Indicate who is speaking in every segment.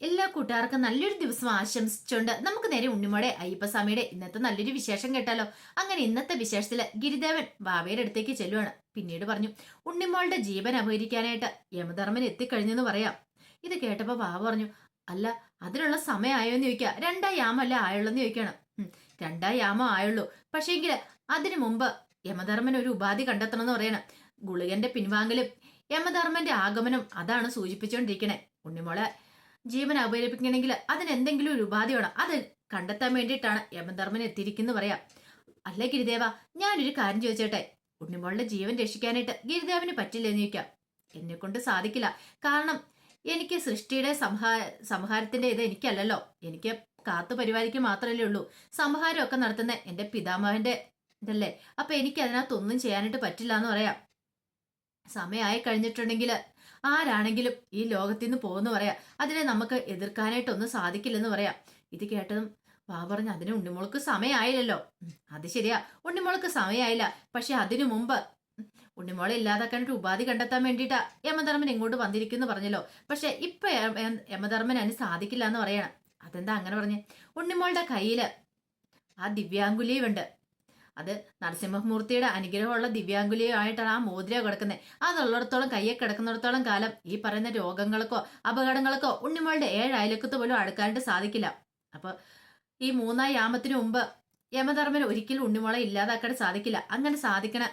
Speaker 1: എല്ലാ കൂട്ടുകാർക്കും നല്ലൊരു ദിവസം ആശംസിച്ചുകൊണ്ട് നമുക്ക് നേരെ ഉണ്ണിമോടെ അയ്യപ്പസ്വാമിയുടെ ഇന്നത്തെ നല്ലൊരു വിശേഷം കേട്ടാലോ? അങ്ങനെ ഇന്നത്തെ വിശേഷത്തിൽ ഗിരിദേവൻ ബാബയുടെ അടുത്തേക്ക് ചെല്ലുവാണ്. പിന്നീട് പറഞ്ഞു ഉണ്ണിമോളുടെ ജീവൻ അപഹരിക്കാനായിട്ട് യമധർമ്മൻ എത്തിക്കഴിഞ്ഞെന്ന് പറയാം. ഇത് കേട്ടപ്പോ ബാബ പറഞ്ഞു അല്ല അതിനുള്ള സമയമായോ എന്ന് ചോദിക്കുക രണ്ടാം അല്ല ആയുള്ളെന്ന് ചോദിക്കണം. രണ്ടാ യാമം ആയുള്ളൂ. പക്ഷേങ്കിൽ അതിനു മുമ്പ് യമധർമ്മൻ ഒരു ഉപാധി കണ്ടെത്തണം എന്ന് പറയണം. ഗുളികന്റെ പിൻവാങ്ങലും യമധർമ്മന്റെ ആഗമനം അതാണ് സൂചിപ്പിച്ചുകൊണ്ടിരിക്കണേ ഉണ്ണിമോളെ ജീവൻ അപകരിപ്പിക്കണമെങ്കിൽ അതിന് എന്തെങ്കിലും ഒരു ഉപാധി വേണം. അത് കണ്ടെത്താൻ വേണ്ടിയിട്ടാണ് യമധർമ്മൻ എത്തിയിരിക്കുന്നു പറയാം. അല്ല ഗിരിദേവ ഞാനൊരു കാര്യം ചോദിച്ചേട്ടെ? ഉണ്ണിമോളുടെ ജീവൻ രക്ഷിക്കാനായിട്ട് ഗിരിദേവന് പറ്റില്ലെന്ന് ചോദിക്കാം. എന്നെ കൊണ്ട് സാധിക്കില്ല. കാരണം എനിക്ക് സൃഷ്ടിയുടെ സംഹാ സംഹാരത്തിന്റെ ഇത് എനിക്കല്ലല്ലോ. എനിക്ക് കാത്തു പരിപാലിക്കുക മാത്രമല്ലേ ഉള്ളൂ. സംഹാരമൊക്കെ നടത്തുന്ന എന്റെ പിതാമഹന്റെ ഇതല്ലേ? അപ്പൊ എനിക്ക് അതിനകത്തൊന്നും ചെയ്യാനായിട്ട് പറ്റില്ല എന്ന് പറയാം. സമയമായി കഴിഞ്ഞിട്ടുണ്ടെങ്കിൽ ആരാണെങ്കിലും ഈ ലോകത്തിൽ നിന്ന് പോകുന്നു പറയാം അതിനെ നമുക്ക് എതിർക്കാനായിട്ടൊന്നും സാധിക്കില്ലെന്ന് പറയാം. ഇത് കേട്ടതും വാ പറഞ്ഞ അതിന് ഉണ്ണിമോൾക്ക് സമയമായില്ലല്ലോ അത് ശരിയാ. ഉണ്ണിമോൾക്ക് സമയമായില്ല പക്ഷെ അതിനു മുമ്പ് ഉണ്ണിമോളെ ഇല്ലാതാക്കാനായിട്ട് ഉപാധി കണ്ടെത്താൻ വേണ്ടിയിട്ടാ യമധർമ്മൻ ഇങ്ങോട്ട് വന്നിരിക്കുന്നു പറഞ്ഞല്ലോ. പക്ഷെ ഇപ്പൊ യമധർമ്മൻ അതിന് സാധിക്കില്ല എന്ന് പറയണം. അതെന്താ അങ്ങനെ പറഞ്ഞേ? ഉണ്ണിമോളുടെ കയ്യിൽ ആ ദിവ്യാങ്കുലിയുമുണ്ട് അത് നരസിംഹമൂർത്തിയുടെ അനുഗ്രഹമുള്ള ദിവ്യാംഗുലിയുമായിട്ടാണ് ആ മോതിര കിടക്കുന്നത്. അതുള്ളിടത്തോളം കയ്യെ കിടക്കുന്നിടത്തോളം കാലം ഈ പറയുന്ന രോഗങ്ങൾക്കോ അപകടങ്ങൾക്കോ ഉണ്ണിമോളുടെ ഏഴ് അയലക്കത്ത് പോലും അടുക്കാനായിട്ട് സാധിക്കില്ല. അപ്പോൾ ഈ മൂന്നാം യാമത്തിന് മുമ്പ് യമധർമ്മന് ഒരിക്കലും ഉണ്ണിമോളെ ഇല്ലാതാക്കാൻ സാധിക്കില്ല. അങ്ങനെ സാധിക്കണ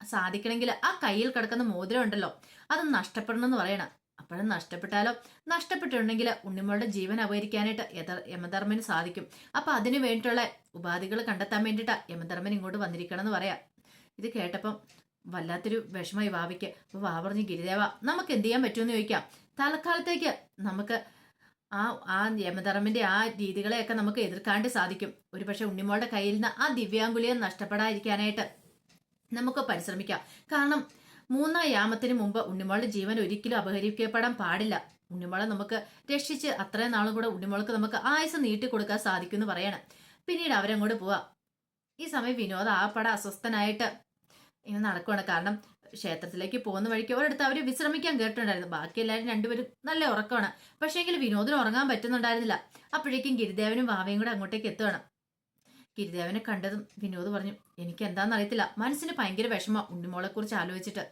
Speaker 1: സാധിക്കണമെങ്കിൽ ആ കയ്യിൽ കിടക്കുന്ന മോതിരം ഉണ്ടല്ലോ അത് നഷ്ടപ്പെടണം എന്ന് പറയണം. അപ്പോഴും നഷ്ടപ്പെട്ടാലോ? നഷ്ടപ്പെട്ടിട്ടുണ്ടെങ്കിൽ ഉണ്ണിമോളുടെ ജീവൻ അപഹരിക്കാനായിട്ട് യമധർമ്മന് സാധിക്കും. അപ്പൊ അതിനു വേണ്ടിയിട്ടുള്ള ഉപാധികൾ കണ്ടെത്താൻ വേണ്ടിയിട്ടാ യമധർമ്മൻ ഇങ്ങോട്ട് വന്നിരിക്കണം എന്ന് പറയാം. ഇത് കേട്ടപ്പം വല്ലാത്തൊരു വിഷമമായി വാവയ്ക്ക്. അപ്പൊ വാ പറഞ്ഞ് ഗിരിദേവ നമുക്ക് എന്ത് ചെയ്യാൻ പറ്റുമെന്ന് ചോദിക്കാം. തൽക്കാലത്തേക്ക് നമുക്ക് ആ ആ യമധർമ്മന്റെ ആ രീതികളെയൊക്കെ നമുക്ക് എതിർക്കാണ്ട് സാധിക്കും. ഒരുപക്ഷെ ഉണ്ണിമോളുടെ കയ്യിൽ നിന്ന് ആ ദിവ്യാങ്കുലിയെ നഷ്ടപ്പെടാതിരിക്കാനായിട്ട് നമുക്ക് പരിശ്രമിക്കാം. കാരണം മൂന്നാം യാമത്തിന് മുമ്പ് ഉണ്ണിമോളുടെ ജീവൻ ഒരിക്കലും അപഹരിക്കപ്പെടാൻ പാടില്ല. ഉണ്ണിമോളെ നമുക്ക് രക്ഷിച്ച് അത്രയും നാളും കൂടെ ഉണ്ണിമോൾക്ക് നമുക്ക് ആയുസ് നീട്ടി കൊടുക്കാൻ സാധിക്കും എന്ന് പറയണം. പിന്നീട് അവരങ്ങോട്ട് പോവാം. ഈ സമയം വിനോദ് ആ പട അസ്വസ്ഥനായിട്ട് ഇങ്ങനെ നടക്കുവാണ്. കാരണം ക്ഷേത്രത്തിലേക്ക് പോകുന്ന വഴിക്ക് ഒരിടത്ത് അവർ വിശ്രമിക്കാൻ കേട്ടിട്ടുണ്ടായിരുന്നു. ബാക്കി എല്ലാവരും രണ്ടുപേരും നല്ല ഉറക്കമാണ്. പക്ഷേങ്കിൽ വിനോദിന് ഉറങ്ങാൻ പറ്റുന്നുണ്ടായിരുന്നില്ല. അപ്പോഴേക്കും ഗിരിദേവനും ഭാവയും കൂടെ അങ്ങോട്ടേക്ക് എത്തുകയാണ് ഗിരിദേവനെ കണ്ടതും വിനോദ് പറഞ്ഞു എനിക്ക് എന്താണെന്ന് അറിയത്തില്ല മനസ്സിന് ഭയങ്കര വിഷമ ഉണ്ണിമോളെ കുറിച്ച് ആലോചിച്ചിട്ട്.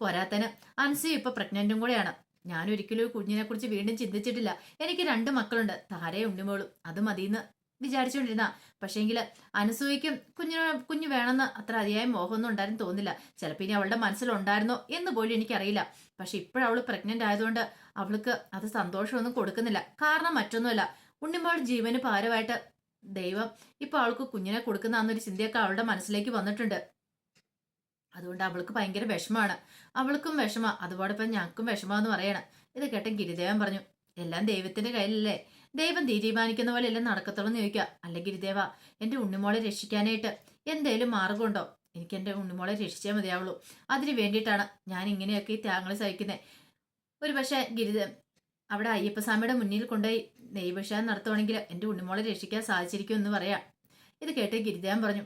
Speaker 1: പോരാത്തന് അൻസയും ഇപ്പൊ പ്രഗ്നന്റും കൂടെയാണ്. ഞാൻ ഒരിക്കലും കുഞ്ഞിനെ കുറിച്ച് വീണ്ടും ചിന്തിച്ചിട്ടില്ല. എനിക്ക് രണ്ട് മക്കളുണ്ട്. താരയും ഉണ്ണിമോളും. അത് മതിയെന്ന് വിചാരിച്ചുകൊണ്ടിരുന്ന പക്ഷേങ്കിൽ അനസൂയയ്ക്കും കുഞ്ഞിന് കുഞ്ഞു വേണമെന്ന് അത്ര അതിയായ മോഹമൊന്നും ഉണ്ടായിരുന്നു തോന്നില്ല ചിലപ്പോൾ ഇനി അവളുടെ മനസ്സിലുണ്ടായിരുന്നോ എന്ന് പോലും എനിക്കറിയില്ല. പക്ഷെ ഇപ്പോഴവൾ പ്രഗ്നന്റ് ആയതുകൊണ്ട് അവൾക്ക് അത് സന്തോഷമൊന്നും കൊടുക്കുന്നില്ല. കാരണം മറ്റൊന്നുമല്ല. ഉണ്ണിമോൾ ജീവന് ഭാരമായിട്ട് ദൈവം ഇപ്പൊ അവൾക്ക് കുഞ്ഞിനെ കൊടുക്കുന്ന എന്നൊരു ചിന്തയൊക്കെ അവളുടെ മനസ്സിലേക്ക് വന്നിട്ടുണ്ട്. അതുകൊണ്ട് അവൾക്ക് ഭയങ്കര വിഷമാണ് അവൾക്കും വിഷമ. അതുപോലെ ഇപ്പം ഞങ്ങൾക്കും വിഷമാന്ന് പറയണം. ഇത് കേട്ട ഗിരിദേവൻ പറഞ്ഞു എല്ലാം ദൈവത്തിന്റെ കയ്യിലല്ലേ? ദൈവം തീരുമാനിക്കുന്ന പോലെ എല്ലാം നടക്കത്തുള്ളൂ എന്ന് ചോദിക്കുക. അല്ല ഗിരിദേവ എന്റെ ഉണ്ണിമോളെ രക്ഷിക്കാനായിട്ട് എന്തേലും മാർഗമുണ്ടോ? എനിക്ക് എന്റെ ഉണ്ണിമോളെ രക്ഷിച്ചേ മതിയാവുള്ളൂ. അതിന് വേണ്ടിയിട്ടാണ് ഞാൻ ഇങ്ങനെയൊക്കെ ഈ ത്യാഗങ്ങൾ സഹിക്കുന്നത് ഒരു പക്ഷേ ഗിരിദേവ് അവിടെ അയ്യപ്പസ്വാമിയുടെ മുന്നിൽ കൊണ്ടുപോയി നെയ്ഭിഷാൻ നടത്തുവാണെങ്കിൽ എന്റെ ഉണ്ണിമോളെ രക്ഷിക്കാൻ സാധിച്ചിരിക്കും എന്ന് പറയാം. ഇത് കേട്ട് ഗിരിദേവൻ പറഞ്ഞു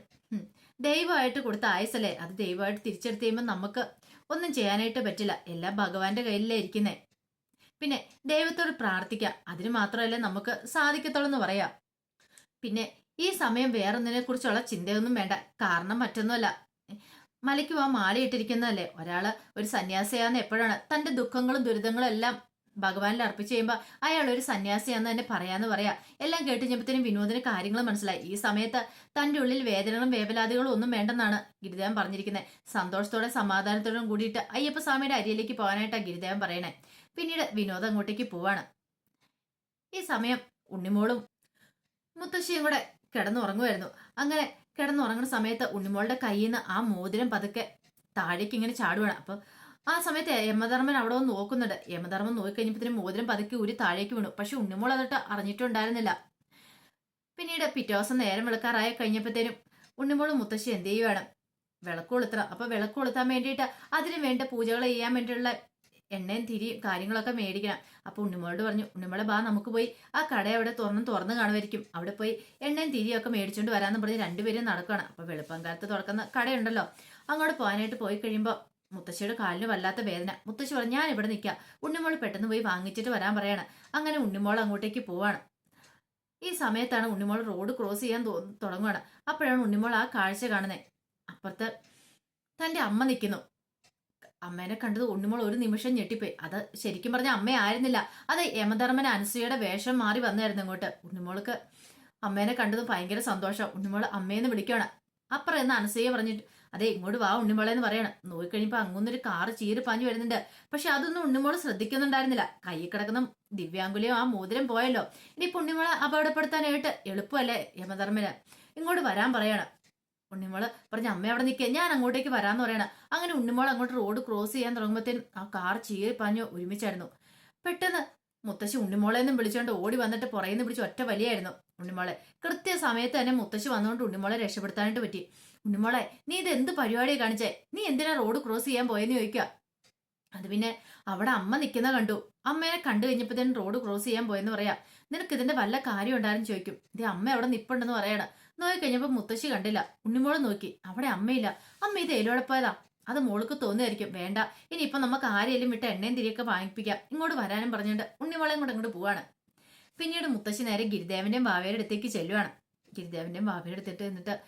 Speaker 1: ദൈവമായിട്ട് കൊടുത്ത ആയുസല്ലേ? അത് ദൈവമായിട്ട് തിരിച്ചെടുത്ത് കഴിയുമ്പോൾ നമുക്ക് ഒന്നും ചെയ്യാനായിട്ട് പറ്റില്ല. എല്ലാം ഭഗവാന്റെ കയ്യിലല്ലേ ഇരിക്കുന്നേ. പിന്നെ ദൈവത്തോട് പ്രാർത്ഥിക്കാം. അതിന് മാത്രമല്ലേ നമുക്ക് സാധിക്കത്തുള്ളൂ എന്ന് പറയാം. പിന്നെ ഈ സമയം വേറൊന്നിനെ കുറിച്ചുള്ള ചിന്തയൊന്നും വേണ്ട. കാരണം മറ്റൊന്നുമല്ല. മലയ്ക്ക് പോവാൻ മാലയിട്ടിരിക്കുന്നതല്ലേ? ഒരാൾ ഒരു സന്യാസിയാന്ന് എപ്പോഴാണ്? തന്റെ ദുഃഖങ്ങളും ദുരിതങ്ങളും എല്ലാം ഭഗവാനിൽ അർപ്പിച്ച് കഴിയുമ്പോൾ അയാൾ ഒരു സന്യാസിയാന്ന് തന്നെ പറയാന്ന് പറയാ. എല്ലാം കേട്ട് കഴിഞ്ഞപ്പോഴത്തേനും വിനോദിന് കാര്യങ്ങൾ മനസ്സിലായി. ഈ സമയത്ത് തന്റെ ഉള്ളിൽ വേദനകളും വേവലാതികളും ഒന്നും വേണ്ടെന്നാണ് ഗിരിദേവൻ പറഞ്ഞിരിക്കുന്നത് സന്തോഷത്തോടെ സമാധാനത്തോടും കൂടിയിട്ട് അയ്യപ്പ സ്വാമിയുടെ അരിയിലേക്ക് പോകാനായിട്ടാണ് ഗിരിദേവൻ പറയണേ. പിന്നീട് വിനോദ് അങ്ങോട്ടേക്ക് പോവാണ്. ഈ സമയം ഉണ്ണിമോളും മുത്തശ്ശിയും കൂടെ കിടന്നുറങ്ങുമായിരുന്നു അങ്ങനെ കിടന്നുറങ്ങുന്ന സമയത്ത് ഉണ്ണിമോളുടെ കയ്യിൽ നിന്ന് ആ മോതിരം പതുക്കെ താഴേക്ക് ഇങ്ങനെ ചാടുവാണ്. അപ്പൊ ആ സമയത്ത് യമധർമ്മൻ അവിടെ വന്ന് നോക്കുന്നുണ്ട്. യമധർമ്മൻ നോക്കിക്കഴിഞ്ഞപ്പോൾ മോതിരം പതുക്കെ ഊരി താഴേക്ക് വീണു. പക്ഷെ ഉണ്ണിമോൾ അതിട്ട് അറിഞ്ഞിട്ടുണ്ടായിരുന്നില്ല. പിന്നീട് പിറ്റേ ദിവസം നേരം വിളക്കാറായി കഴിഞ്ഞപ്പോഴത്തേനും ഉണ്ണിമോളും മുത്തശ്ശി എന്ത് ചെയ്യുവാണ്? വിളക്ക് കൊളുത്തണം അപ്പൊ വിളക്ക് കൊളുത്താൻ വേണ്ടിയിട്ട് അതിന് വേണ്ട പൂജകൾ ചെയ്യാൻ വേണ്ടിയുള്ള എണ്ണയും തിരിയും കാര്യങ്ങളൊക്കെ മേടിക്കണം. അപ്പൊ ഉണ്ണിമോളോട് പറഞ്ഞു ഉണ്ണിമോളെ ബാ നമുക്ക് പോയി ആ കട അവിടെ തുറന്നും തുറന്ന് കാണുമായിരിക്കും. അവിടെ പോയി എണ്ണയും തിരിയും ഒക്കെ മേടിച്ചോണ്ട് വരാന്ന് പറഞ്ഞ് രണ്ടുപേരും നടക്കുകയാണ് അപ്പൊ വെളുപ്പം കാലത്ത് തുറക്കുന്ന കടയുണ്ടല്ലോ. അങ്ങോട്ട് പോകാനായിട്ട് പോയി കഴിയുമ്പോൾ മുത്തശ്ശിയുടെ കാലിന് വല്ലാത്ത വേദന. മുത്തശ്ശി പറഞ്ഞു ഞാൻ ഇവിടെ നിൽക്കാം. ഉണ്ണിമോൾ പെട്ടെന്ന് പോയി വാങ്ങിച്ചിട്ട് വരാൻ പറയാണ്. അങ്ങനെ ഉണ്ണിമോൾ അങ്ങോട്ടേക്ക് പോവാണ്. ഈ സമയത്താണ് ഉണ്ണിമോൾ റോഡ് ക്രോസ് ചെയ്യാൻ തുടങ്ങുകയാണ് അപ്പോഴാണ് ഉണ്ണിമോൾ ആ കാഴ്ച കാണുന്നത് അപ്പുറത്ത് തന്റെ അമ്മ നിൽക്കുന്നു. അമ്മേനെ കണ്ടത് ഉണ്ണിമോൾ ഒരു നിമിഷം ഞെട്ടിപ്പോയി. അത് ശരിക്കും പറഞ്ഞ അമ്മയായിരുന്നില്ല അത് യമധർമ്മൻ അനസൂയയുടെ വേഷം മാറി വന്നായിരുന്നു ഇങ്ങോട്ട്. ഉണ്ണിമോൾക്ക് അമ്മേനെ കണ്ടത് ഭയങ്കര സന്തോഷം. ഉണ്ണിമോൾ അമ്മേന്ന് വിളിക്കുകയാണ് അപ്പുറം എന്ന് അനസൂയ പറഞ്ഞിട്ട് അതെ ഇങ്ങോട്ട് വാ ഉണ്ണിമോളെ എന്ന് പറയണം. നോക്കിക്കഴിഞ്ഞപ്പോ അങ്ങൊന്നൊരു കാറ് ചീര് പാഞ്ഞു വരുന്നുണ്ട്. പക്ഷെ അതൊന്നും ഉണ്ണിമോൾ ശ്രദ്ധിക്കുന്നുണ്ടായിരുന്നില്ല. കൈ കിടക്കുന്ന ദിവ്യാങ്കുലിയും ആ മോതിരം പോയല്ലോ. ഇനിയിപ്പോ ഉണ്ണിമോളെ അപകടപ്പെടുത്താനായിട്ട് എളുപ്പമല്ലേ യമധർമ്മന്? ഇങ്ങോട്ട് വരാൻ പറയണം. ഉണ്ണിമോൾ പറഞ്ഞ അമ്മ അവിടെ നിൽക്കുക ഞാൻ അങ്ങോട്ടേക്ക് വരാന്ന് പറയണം. അങ്ങനെ ഉണ്ണിമോൾ അങ്ങോട്ട് റോഡ് ക്രോസ് ചെയ്യാൻ തുടങ്ങുമ്പോഴത്തേനും ആ കാർ ചീറി പാഞ്ഞു ഒരുമിച്ചായിരുന്നു. പെട്ടെന്ന് മുത്തശ്ശി ഉണ്ണിമോളെ എന്നും വിളിച്ചുകൊണ്ട് ഓടി വന്നിട്ട് പുറയെന്ന് പിടിച്ച് ഒറ്റ വലിയായിരുന്നു ഉണ്ണിമോളെ. കൃത്യ സമയത്ത് തന്നെ മുത്തശ്ശി വന്നുകൊണ്ട് ഉണ്ണിമോളെ രക്ഷപ്പെടുത്താനായിട്ട് പറ്റി. ഉണ്ണിമോളെ നീ ഇത് എന്ത് പരിപാടിയാണ് കാണിച്ചേ? നീ എന്തിനാ റോഡ് ക്രോസ് ചെയ്യാൻ പോയെന്ന് ചോദിക്കുക? അത് പിന്നെ അവിടെ അമ്മ നിൽക്കുന്ന കണ്ടു. അമ്മേനെ കണ്ടു കഴിഞ്ഞപ്പോഴത്തേനും റോഡ് ക്രോസ് ചെയ്യാൻ പോയെന്ന് പറയാ. നിനക്ക് ഇതിന്റെ വല്ല കാര്യം ഉണ്ടായിരുന്നു ചോദിക്കും. ഇത് അമ്മ അവിടെ നിപ്പുണ്ടെന്ന് പറയണ. നോക്കി കഴിഞ്ഞപ്പോൾ മുത്തശ്ശി കണ്ടില്ല. ഉണ്ണിമോളെ നോക്കി. അവിടെ അമ്മയില്ല. അമ്മ ഇത് എലോടെ പോയതാ അത് മോൾക്ക് തോന്നുമായിരിക്കും. വേണ്ട. ഇനിയിപ്പം നമുക്ക് ആരെയും വിട്ട് എണ്ണയും തിരിയൊക്കെ വാങ്ങിപ്പിക്കാം. ഇങ്ങോട്ട് വരാനും പറഞ്ഞുകൊണ്ട് ഉണ്ണിവളയും കൂടെ ഇങ്ങോട്ട് പോവാണ്. പിന്നീട് മുത്തശ്ശി നേരെ ഗിരിദേവന്റെയും ഭാവയുടെ അടുത്തേക്ക് ചെല്ലുവാണ്. ഗിരിദേവന്റെയും ഭാവയുടെ അടുത്തിട്ട് എന്നിട്ട്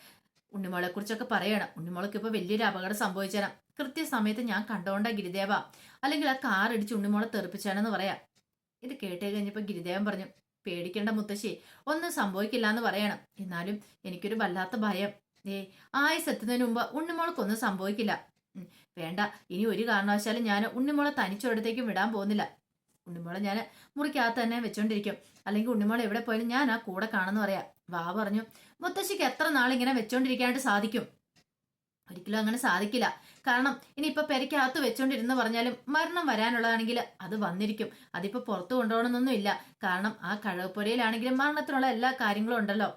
Speaker 1: ഉണ്ണിമോളെ കുറിച്ചൊക്കെ പറയണം. ഉണ്ണിമോൾക്ക് ഇപ്പൊ വലിയൊരു അപകടം സംഭവിച്ചാണ് കൃത്യസമയത്ത് ഞാൻ കണ്ടോണ്ട ഗിരിദേവ. അല്ലെങ്കിൽ ആ കാർ ഇടിച്ച് ഉണ്ണിമോളെ തെറിപ്പിച്ചാണെന്ന് പറയാം. ഇത് കേട്ടേ കഴിഞ്ഞപ്പോൾ ഗിരിദേവൻ പറഞ്ഞു പേടിക്കേണ്ട മുത്തശ്ശി. ഒന്നും സംഭവിക്കില്ല എന്ന് പറയണം. എന്നാലും എനിക്കൊരു വല്ലാത്ത ഭയം. ഏ ആയുസ് എത്തുന്നതിന് മുമ്പ് ഉണ്ണിമോൾക്കൊന്നും സംഭവിക്കില്ല. വേണ്ട. ഇനി ഒരു കാരണവശാലും ഞാൻ ഉണ്ണിമോളെ തനിച്ചൊരിടത്തേക്കും വിടാൻ പോകുന്നില്ല. ഉണ്ണിമോളെ ഞാൻ മുറിക്കകത്ത് തന്നെ വെച്ചോണ്ടിരിക്കും. അല്ലെങ്കിൽ ഉണ്ണിമോളെ എവിടെ പോയാലും ഞാൻ ആ കൂടെ കാണുന്നു പറയാം. വാ പറഞ്ഞു മുത്തശ്ശിക്ക് എത്ര നാളിങ്ങനെ വെച്ചോണ്ടിരിക്കാനായിട്ട് സാധിക്കും? ഒരിക്കലും അങ്ങനെ സാധിക്കില്ല. കാരണം ഇനിയിപ്പൊ പെരയ്ക്കകത്ത് വെച്ചോണ്ടിരുന്ന് പറഞ്ഞാലും മരണം വരാനുള്ളതാണെങ്കിൽ അത് വന്നിരിക്കും. അതിപ്പോ പുറത്തു കൊണ്ടുപോകണമെന്നൊന്നും ഇല്ല. കാരണം ആ കഴകപ്പുരയിലാണെങ്കിലും മരണത്തിനുള്ള എല്ലാ കാര്യങ്ങളും ഉണ്ടല്ലോ.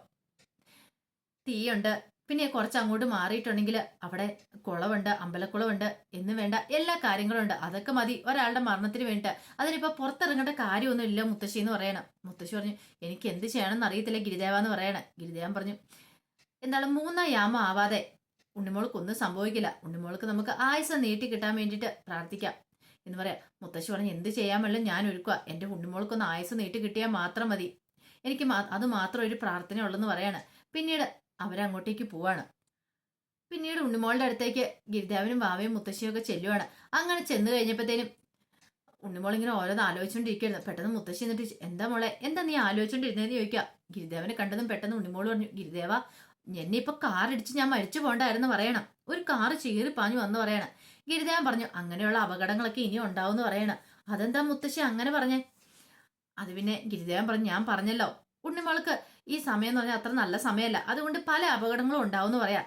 Speaker 1: തീയുണ്ട്. പിന്നെ കുറച്ച് അങ്ങോട്ട് മാറിയിട്ടുണ്ടെങ്കിൽ അവിടെ കുളമുണ്ട് അമ്പലക്കുളമുണ്ട് എന്ന് വേണ്ട എല്ലാ കാര്യങ്ങളും ഉണ്ട് അതൊക്കെ മതി. ഒരാളുടെ മരണത്തിന് വേണ്ടിട്ട് അതിനിപ്പോ പുറത്തിറങ്ങേണ്ട കാര്യമൊന്നും ഇല്ല മുത്തശ്ശി എന്ന് പറയണം. മുത്തശ്ശി പറഞ്ഞു എനിക്ക് എന്ത് ചെയ്യണമെന്ന് അറിയത്തില്ല ഗിരിദേവ എന്ന് പറയണേ. ഗിരിദേവൻ പറഞ്ഞു എന്താണ് മൂന്നാം യാമം ആവാതെ ഉണ്ണിമോൾക്ക് ഒന്നും സംഭവിക്കില്ല. ഉണ്ണിമോൾക്ക് നമുക്ക് ആയുസം നീട്ടി കിട്ടാൻ വേണ്ടിയിട്ട് പ്രാർത്ഥിക്കാം. എന്ന് പറയാം. മുത്തശ്ശി പറഞ്ഞു എന്ത് ചെയ്യാമല്ലോ ഞാൻ ഒരുക്കുക. എന്റെ ഉണ്ണിമോൾക്കൊന്ന് ആയുസ് നീട്ടി കിട്ടിയാൽ മാത്രം മതി. എനിക്ക് അത് മാത്രം ഒരു പ്രാർത്ഥന ഉള്ളെന്ന് പറയാണ്. പിന്നീട് അവരങ്ങോട്ടേക്ക് പോവാണ്. പിന്നീട് ഉണ്ണിമോളുടെ അടുത്തേക്ക് ഗിരിദേവനും ബാവയും മുത്തശ്ശിയും ഒക്കെ ചെല്ലുവാണ്. അങ്ങനെ ചെന്ന് കഴിഞ്ഞപ്പോഴത്തേനും ഉണ്ണിമോൾ ഇങ്ങനെ ഓരോന്ന് ആലോചിച്ചുകൊണ്ടിരിക്കുകയായിരുന്നു പെട്ടെന്ന് മുത്തശ്ശി എന്നിട്ട് എന്താ മോളെ എന്താ നീ ആലോചിച്ചുകൊണ്ടിരുന്നതെന്ന് ചോദിക്കുക ഗിരിദേവനെ കണ്ടതും പെട്ടെന്ന് ഉണ്ണിമോൾ പറഞ്ഞു ഗിരിദേവ എന്നെ ഇപ്പൊ കാർ ഇടിച്ച് ഞാൻ മരിച്ചു പോണ്ടായിരുന്നു പറയണം. ഒരു കാറ് ചീറി പാഞ്ഞു വന്ന് പറയണം. ഗിരിദേവൻ പറഞ്ഞു അങ്ങനെയുള്ള അപകടങ്ങളൊക്കെ ഇനി ഉണ്ടാവും എന്ന് പറയണം. അതെന്താ മുത്തശ്ശി അങ്ങനെ പറഞ്ഞേ? അത് പിന്നെ ഗിരിദേവൻ പറഞ്ഞു ഞാൻ പറഞ്ഞല്ലോ ഉണ്ണിമോൾക്ക് ഈ സമയം എന്ന് പറഞ്ഞാൽ അത്ര നല്ല സമയമല്ല. അതുകൊണ്ട് പല അപകടങ്ങളും ഉണ്ടാവും എന്ന് പറയാം.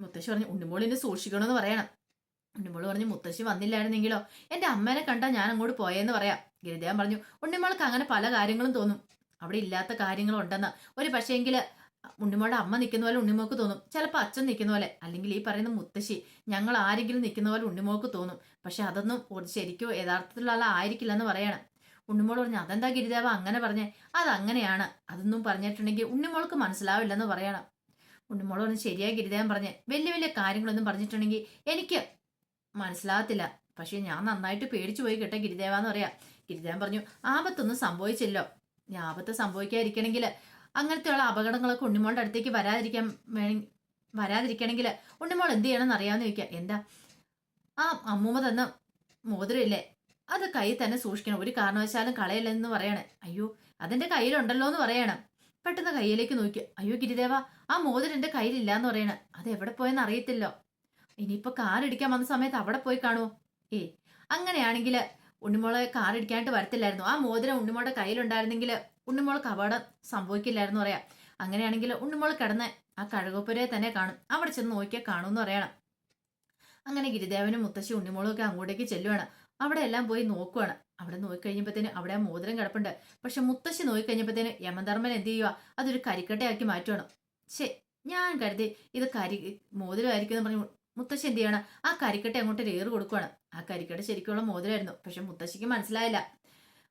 Speaker 1: മുത്തശ്ശി പറഞ്ഞു ഉണ്ണിമോളിനെ സൂക്ഷിക്കണമെന്ന് പറയണം. ഉണ്ണിമോൾ പറഞ്ഞു മുത്തശ്ശി വന്നില്ലായിരുന്നെങ്കിലോ? എന്റെ അമ്മേനെ കണ്ടാൽ ഞാൻ അങ്ങോട്ട് പോയെന്ന് പറയാം. ഗിരിദേവൻ പറഞ്ഞു ഉണ്ണിമോൾക്ക് അങ്ങനെ പല കാര്യങ്ങളും തോന്നും. അവിടെ ഇല്ലാത്ത കാര്യങ്ങളും ഉണ്ടെന്ന്. ഒരു പക്ഷേങ്കിൽ ഉണ്ണിമോളുടെ അമ്മ നിൽക്കുന്ന പോലെ ഉണ്ണിമോൾക്ക് തോന്നും. ചിലപ്പോൾ അച്ഛൻ നിൽക്കുന്ന പോലെ. അല്ലെങ്കിൽ ഈ പറയുന്ന മുത്തശ്ശി ഞങ്ങൾ ആരെങ്കിലും നിൽക്കുന്ന പോലെ ഉണ്ണിമോൾക്ക് തോന്നും. പക്ഷെ അതൊന്നും ശരിക്കും യഥാർത്ഥത്തിലുള്ള ആളായിരിക്കില്ലെന്ന് പറയണം. ഉണ്ണിമോൾ പറഞ്ഞു അതെന്താ ഗിരിദേവ? അങ്ങനെ പറഞ്ഞേ. അതങ്ങനെയാണ്. അതൊന്നും പറഞ്ഞിട്ടുണ്ടെങ്കിൽ ഉണ്ണിമോൾക്ക് മനസ്സിലാവില്ലെന്ന് പറയണം. ഉണ്ണിമോൾ പറഞ്ഞു ശരിയായി ഗിരിദേവൻ പറഞ്ഞേ. വലിയ വലിയ കാര്യങ്ങളൊന്നും പറഞ്ഞിട്ടുണ്ടെങ്കിൽ എനിക്ക് മനസ്സിലാകത്തില്ല. പക്ഷെ ഞാൻ നന്നായിട്ട് പേടിച്ചു പോയി കേട്ടോ ഗിരിദേവ എന്ന് പറയാം. ഗിരിദേവൻ പറഞ്ഞു ആപത്തൊന്നും സംഭവിച്ചില്ലോ ഞാൻ ആപത്ത് സംഭവിക്കാതിരിക്കണമെങ്കിൽ അങ്ങനത്തെയുള്ള അപകടങ്ങളൊക്കെ ഉണ്ണിമോളുടെ അടുത്തേക്ക് വരാതിരിക്കാൻ വേണ വരാതിരിക്കണമെങ്കിൽ ഉണ്ണിമോൾ എന്ത് ചെയ്യണമെന്ന് അറിയാമെന്ന് ചോദിക്കുക എന്താ? ആ അമ്മൂമ്മ തന്ന മോതിരമില്ലേ അത് കൈ തന്നെ സൂക്ഷിക്കണം. ഒരു കാരണവശാലും കളയല്ലെന്ന് പറയണേ. അയ്യോ അതെന്റെ കയ്യിലുണ്ടല്ലോ എന്ന് പറയണം. പെട്ടെന്ന് കയ്യിലേക്ക് നോക്കി. അയ്യോ ഗിരിദേവ ആ മോതിരം എന്റെ കയ്യിലില്ല എന്ന് പറയണ. അത് എവിടെ പോയെന്ന് അറിയത്തില്ലോ. ഇനിയിപ്പോ കാറിടിക്കാൻ വന്ന സമയത്ത് അവിടെ പോയി കാണുമോ ഏ അങ്ങനെയാണെങ്കിൽ ഉണ്ണിമോളെ കാറിടിക്കാനായിട്ട് വരത്തില്ലായിരുന്നു. ആ മോതിരം ഉണ്ണിമോളുടെ കയ്യിലുണ്ടായിരുന്നെങ്കിൽ ഉണ്ണിമോൾക്ക് അപകടം സംഭവിക്കില്ലായിരുന്നു പറയാം. അങ്ങനെയാണെങ്കിൽ ഉണ്ണിമോൾ കിടന്ന് ആ കഴുകപ്പുരയെ തന്നെ കാണും. അവിടെ ചെന്ന് നോക്കിയാൽ കാണുമെന്ന് പറയണം. അങ്ങനെ ഗിരിദേവനും മുത്തശ്ശി ഉണ്ണിമോളും ഒക്കെ അങ്ങോട്ടേക്ക് ചെല്ലുവാണ്. അവിടെ എല്ലാം പോയി നോക്കുവാണ്. അവിടെ നോക്കിക്കഴിഞ്ഞപ്പോഴത്തേന് അവിടെ ആ മോതിരം കിടപ്പുണ്ട്. പക്ഷെ മുത്തശ്ശി നോക്കിക്കഴിഞ്ഞപ്പോഴത്തേന് യമധർമ്മൻ എന്ത് ചെയ്യുക അതൊരു കരിക്കട്ടയാക്കി മാറ്റുവാണ്. ശേ ഞാൻ കരുതി ഇത് കരി മോതിരമായിരിക്കും എന്ന് പറഞ്ഞു മുത്തശ്ശി എന്ത് ചെയ്യണം? ആ കരിക്കട്ട അങ്ങോട്ട് ഏറ് കൊടുക്കുവാണ്. ആ കരിക്കട്ട ശരിക്കുള്ള മോതിരമായിരുന്നു. പക്ഷെ മുത്തശ്ശിക്ക് മനസ്സിലായില്ല.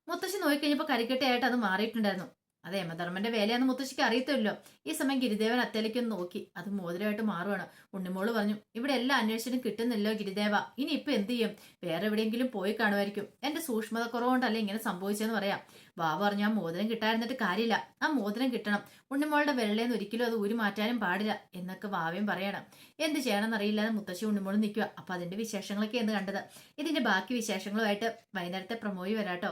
Speaker 1: മുത്തശ്ശി നോക്കിക്കഴിഞ്ഞപ്പോൾ കരിക്കട്ടയായിട്ട് അത് മാറിയിട്ടുണ്ടായിരുന്നു. അത് യമധർമ്മന്റെ വേലയാന്ന് മുത്തശ്ശിക്ക് അറിയത്തില്ലോ ഈ സമയം ഗിരിദേവൻ അത്തേലേക്കൊന്ന് നോക്കി. അത് മോതിരമായിട്ട് മാറുവാണ്. ഉണ്ണിമോൾ പറഞ്ഞു ഇവിടെ എല്ലാ അന്വേഷണം കിട്ടുന്നില്ലോ ഗിരിദേവ. ഇനി ഇപ്പൊ എന്ത് ചെയ്യും? വേറെ എവിടെയെങ്കിലും പോയി കാണുമായിരിക്കും. എന്റെ സൂക്ഷ്മത കുറവുകൊണ്ടല്ലേ ഇങ്ങനെ സംഭവിച്ചെന്ന് പറയാം. വാ പറഞ്ഞു ആ മോതിരം കിട്ടാതിരുന്നിട്ട് കാര്യമില്ല. ആ മോതിരം കിട്ടണം. ഉണ്ണിമോളുടെ വെള്ളയെന്ന് ഒരിക്കലും അത് ഊരി മാറ്റാനും പാടില്ല എന്നൊക്കെ വാവയും പറയണം. എന്ത് ചെയ്യണമെന്നറിയില്ലാതെ മുത്തശ്ശി ഉണ്ണിമോളും നിൽക്കുക അപ്പൊ അതിന്റെ വിശേഷങ്ങളൊക്കെ എന്ന് കണ്ടത്. ഇതിന്റെ ബാക്കി വിശേഷങ്ങളുമായിട്ട് വൈകുന്നേരത്തെ പ്രമോയി വരാട്ടോ.